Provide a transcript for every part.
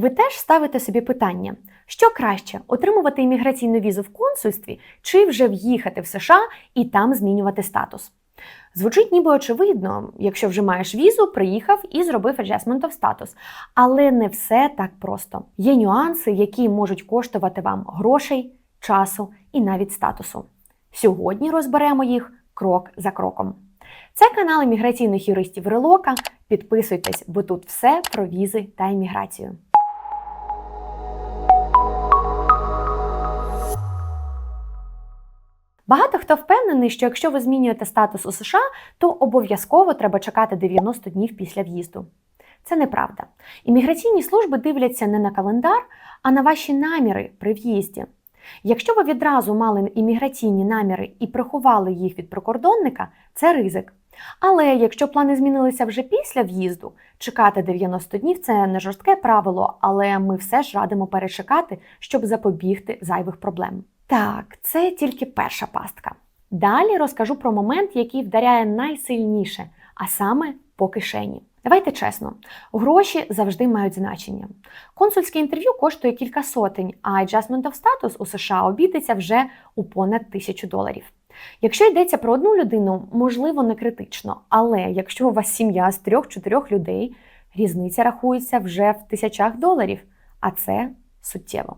Ви теж ставите собі питання, що краще отримувати імміграційну візу в консульстві чи вже в'їхати в США і там змінювати статус? Звучить ніби очевидно, якщо вже маєш візу, приїхав і зробив of status. Але не все так просто. Є нюанси, які можуть коштувати вам грошей, часу і навіть статусу. Сьогодні розберемо їх крок за кроком. Це канал імміграційних юристів Релока. Підписуйтесь, бо тут все про візи та імміграцію. Багато хто впевнений, що якщо ви змінюєте статус у США, то обов'язково треба чекати 90 днів після в'їзду. Це неправда. Імміграційні служби дивляться не на календар, а на ваші наміри при в'їзді. Якщо ви відразу мали імміграційні наміри і приховали їх від прикордонника, це ризик. Але якщо плани змінилися вже після в'їзду, чекати 90 днів це не жорстке правило, але ми все ж радимо перечекати, щоб запобігти зайвих проблем. Так, це тільки перша пастка. Далі розкажу про момент, який вдаряє найсильніше, а саме по кишені. Давайте чесно, гроші завжди мають значення. Консульське інтерв'ю коштує кілька сотень, а adjustment of status у США обійдеться вже у понад тисячу доларів. Якщо йдеться про одну людину, можливо, не критично, але якщо у вас сім'я з трьох-чотирьох людей, різниця рахується вже в тисячах доларів, а це суттєво.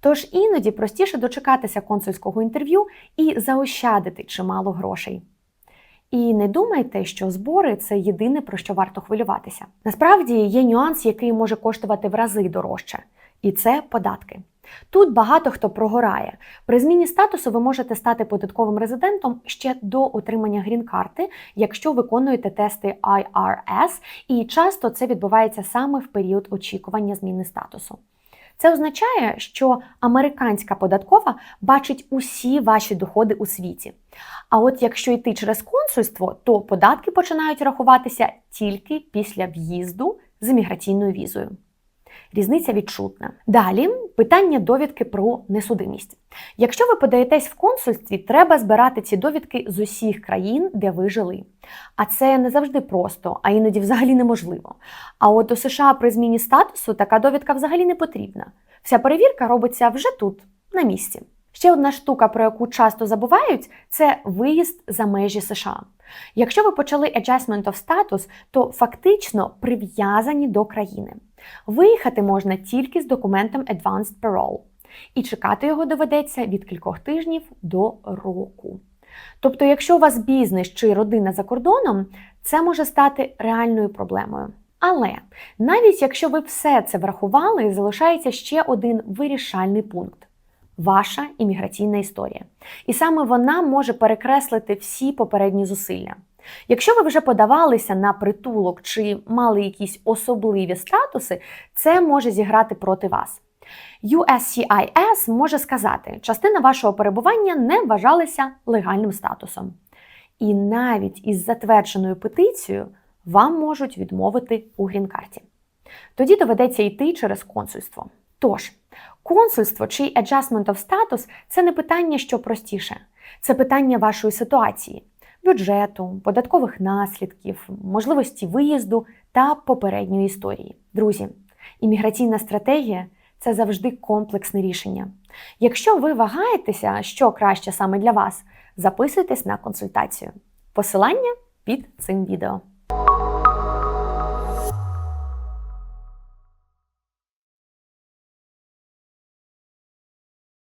Тож іноді простіше дочекатися консульського інтерв'ю і заощадити чимало грошей. І не думайте, що збори це єдине про що варто хвилюватися. Насправді є нюанс, який може коштувати в рази дорожче, і це податки. Тут багато хто прогорає. При зміні статусу ви можете стати податковим резидентом ще до отримання грін-карти, якщо виконуєте тести IRS, і часто це відбувається саме в період очікування зміни статусу. Це означає, що американська податкова бачить усі ваші доходи у світі. А от якщо йти через консульство, то податки починають рахуватися тільки після в'їзду з імміграційною візою. Різниця відчутна. Далі питання довідки про несудимість. Якщо ви подаєтесь в консульстві, треба збирати ці довідки з усіх країн, де ви жили. А це не завжди просто, а іноді взагалі неможливо. А от у США при зміні статусу така довідка взагалі не потрібна. Вся перевірка робиться вже тут, на місці. Ще одна штука, про яку часто забувають, це виїзд за межі США. Якщо ви почали adjustment of status, то фактично прив'язані до країни. Виїхати можна тільки з документом Advanced Parole. І чекати його доведеться від кількох тижнів до року. Тобто, якщо у вас бізнес чи родина за кордоном, це може стати реальною проблемою. Але навіть якщо ви все це врахували, залишається ще один вирішальний пункт ваша імміграційна історія. І саме вона може перекреслити всі попередні зусилля. Якщо ви вже подавалися на притулок чи мали якісь особливі статуси, це може зіграти проти вас. USCIS може сказати, частина вашого перебування не вважалася легальним статусом. І навіть із затвердженою петицією вам можуть відмовити у грін-карті. Тоді доведеться йти через консульство. Тож, консульство чи adjustment of status – це не питання, що простіше, це питання вашої ситуації, бюджету, податкових наслідків, можливості виїзду та попередньої історії. Друзі, імміграційна стратегія це завжди комплексне рішення. Якщо ви вагаєтеся, що краще саме для вас, записуйтесь на консультацію. Посилання під цим відео.